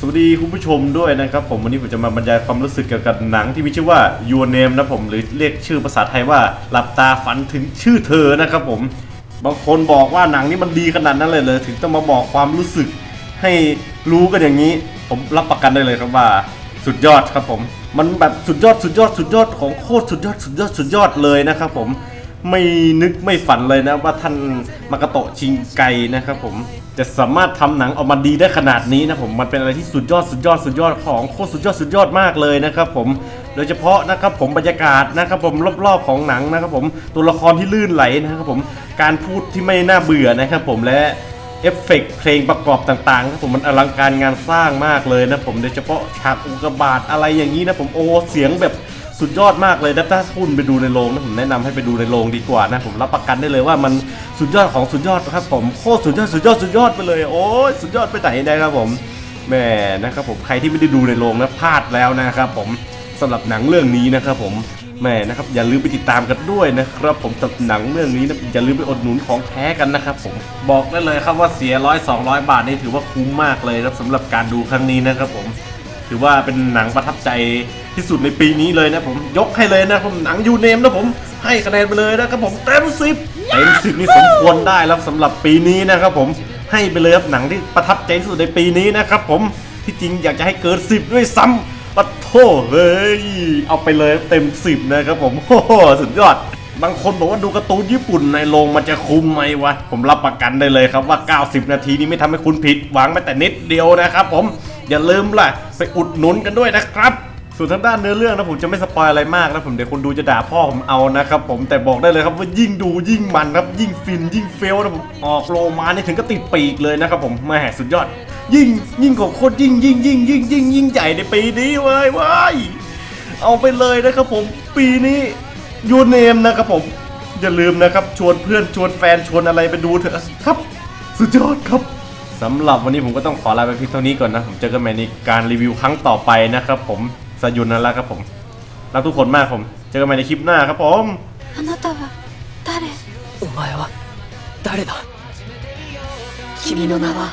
สวัสดีคุณผู้ชมด้วยนะครับผมวันนี้ผมจะมาบรรยายความรู้สึกเกี่ยวกับหนังที่มีชื่อว่า Your Name นะผมหรือเรียกชื่อภาษาไทยว่าหลับตาฝันถึงชื่อเธอนะครับผมบางคนบอกว่าหนังนี้มันดีขนาดนั้นเลยเลย ถึงต้องมาบอกความรู้สึกให้รู้กันอย่างนี้ ผมรับประกันได้เลยครับว่าสุดยอดครับผม มันแบบสุดยอดสุดยอดสุดยอดของโคตรสุดยอดสุดยอดสุดยอดเลยนะครับผม ไม่นึกไม่ฝันเลยนะ ว่าท่านมากาโตะชิงไกนะครับผมจะสามารถทำหนังออกมาดีได้ขนาดนี้นะผมมันเป็นอะไรที่สุดยอดสุดยอดสุดยอดของโคตรสุดยอดสุดยอดมากเลยนะครับผมโดยเฉพาะนะครับผมบรรยากาศนะครับผมรอบๆของหนังนะครับผมตัวละครที่ลื่นไหลนะครับผมการพูดที่ไม่น่าเบื่อนะครับผมและเอฟเฟกต์เพลงประกอบต่างๆครับผมมันอลังการงานสร้างมากเลยนะผมโดยเฉพาะฉากอุกกาบาตอะไรอย่างนี้นะผมโอ้เสียงแบบ สุดยอดมากเลยนะถ้าคุณไปดูในโรงนะผมแนะนำให้ไปดูในโรงดีกว่านะผมรับประกันได้เลยว่ามันสุดยอดของสุดยอดครับผมโคตรสุดยอดสุดยอดสุดยอดไปเลยโอ้ยสุดยอดไปไหนนะครับผมแหมนะครับผมใครที่ไม่ได้ดูในโรงนะพลาดแล้วนะครับผมสำหรับหนังเรื่องนี้นะครับผมแม่นะครับอย่าลืมไปติดตามกันด้วยนะครับ ผมสำหรับหนังเรื่องนี้นะอย่าลืมไปอดหนุนของแท้กันนะครับผมบอกได้เลยครับว่าเสียร้อยสองร้อยบาทนี่ถือว่าคุ้มมากเลยครับสำหรับการดูครั้งนี้นะครับผมถือว่าเป็นหนังประทับใจ ที่สุดในปีนี้เลยนะผมยกให้เลยนะผมหนังยูเนมนะผมให้คะแนนไปเลยนะครับผมเต็มสิบเต็มสิบนี่สมควรได้แล้วสำหรับปีนี้นะครับผมให้ไปเลยครับหนังที่ประทับใจที่สุดในปีนี้นะครับผมที่จริงอยากจะให้เกินสิบด้วยซ้ำปะโถเฮ้ยเอาไปเลยเต็มสิบนะครับผมโอ้โหสุดยอดบางคนบอกว่าดูการ์ตูนญี่ปุ่นในโรงมันจะคุ้มไหมวะ ผมรับประกันได้เลยครับว่า 90 นาทีนี้ไม่ทำให้คุณผิดหวังแม้แต่นิดเดียวนะครับผมอย่าลืมล่ะ ไปอุดหนุนกันด้วยนะครับ ส่วนทางด้านเนื้อเรื่องนะผมจะไม่สปอยอะไรมากนะผมเดี๋ยวคนดูจะด่าพ่อผมเอานะครับผมแต่บอกได้เลยครับว่ายิ่งดูยิ่งมันครับยิ่งฟินยิ่งเฟลนะผมออกโลมานี่ถึงก็ติดปีกเลยนะครับผมแม่สุดยอด ยิ่งยิ่งของโคตรยิ่งยิ่งยิ่งยิ่งยิ่งยิ่งใหญ่ในปีนี้เว้ยเว้ยเอาไปเลยนะครับผมปีนี้ยูเนมนะครับผมอย่าลืมนะครับชวนเพื่อนชวนแฟนชวนอะไรไปดูเถอะครับ สุดยอดครับสำหรับวันนี้ผมก็ต้องขอลาไปเพียงเท่านี้ก่อนนะ ผมเจอกันใหม่ในการรีวิวครั้งต่อไปนะครับผม สยุนนั่นแหละครับผมรักทุกคนมากผม เจอกันใหม่ในคลิปหน้าครับผม あなたは誰お前は誰だ君の名は